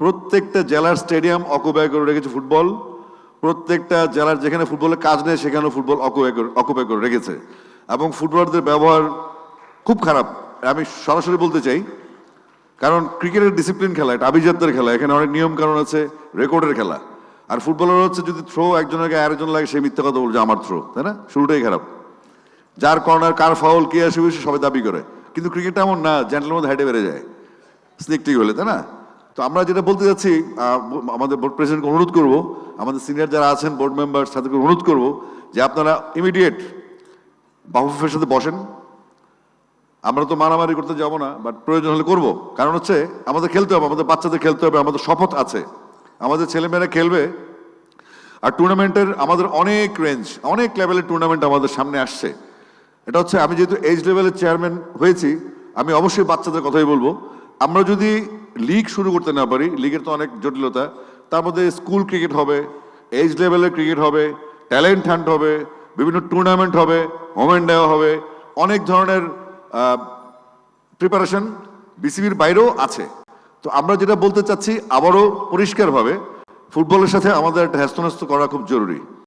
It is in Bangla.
প্রত্যেকটা জেলার স্টেডিয়াম অকুপাই করে রেখেছে ফুটবল। প্রত্যেকটা জেলার যেখানে ফুটবলের কাজ নেই, সেখানেও ফুটবল অকুপাই করে করে রেখেছে। এবং ফুটবলারদের ব্যবহার খুব খারাপ। আমি সরাসরি বলতে চাই, কারণ ক্রিকেটের ডিসিপ্লিন খেলা, এটা আভিজাত্যের খেলা, এখানে অনেক নিয়ম কারণ আছে, রেকর্ডের খেলা। আর ফুটবলার হচ্ছে যদি থ্রো একজনের গায়ে আরেকজন লাগে, সে মিথ্যা কথা বলছে, আমার থ্রো তাই না? শুরুটাই খারাপ। যার কর্নার কার ফাউল কে আসবে সবাই দাবি করে। কিন্তু ক্রিকেটটা এমন না জেন্টলের মধ্যে হাইটে বেড়ে যায়। স্নিক টিক হলে, তাই না? তো আমরা যেটা বলতে যাচ্ছি আমাদের বোর্ড প্রেসিডেন্টকে অনুরোধ করব, আমাদের সিনিয়র যারা আছেন বোর্ড মেম্বার তাদেরকে অনুরোধ করব যে আপনারা ইমিডিয়েট বাফুফের সাথে বসেন। আমরা তো মারামারি করতে যাব না বাট প্রয়োজন হলে করব। কারণ হচ্ছে, আমাদের খেলতে হবে, আমাদের বাচ্চাদের খেলতে হবে, আমাদের শপথ আছে। আমাদের ছেলেমেয়েরা খেলবে। আর টুর্নামেন্টের আমাদের অনেক রেঞ্জ অনেক লেভেলের টুর্নামেন্ট আমাদের সামনে আসছে। এটা হচ্ছে, আমি যেহেতু এজ লেভেলের চেয়ারম্যান হয়েছি, আমি অবশ্যই বাচ্চাদের কথাই বলব। আমরা যদি লিগ শুরু করতে না পারি লিগের তো অনেক জটিলতা। তার মধ্যে স্কুল ক্রিকেট হবে এজ লেভেলের ক্রিকেট হবে ট্যালেন্ট হান্ট হবে, বিভিন্ন টুর্নামেন্ট হবে ওমেন দেওয়া হবে, অনেক ধরনের প্রিপারেশন বিসিবির বাইরেও আছে। তো আমরা যেটা বলতে চাচ্ছি, আবারও পরিষ্কারভাবে, ফুটবলের সাথে আমাদের একটা হ্যাস্তন্যস্ত করা খুব জরুরি।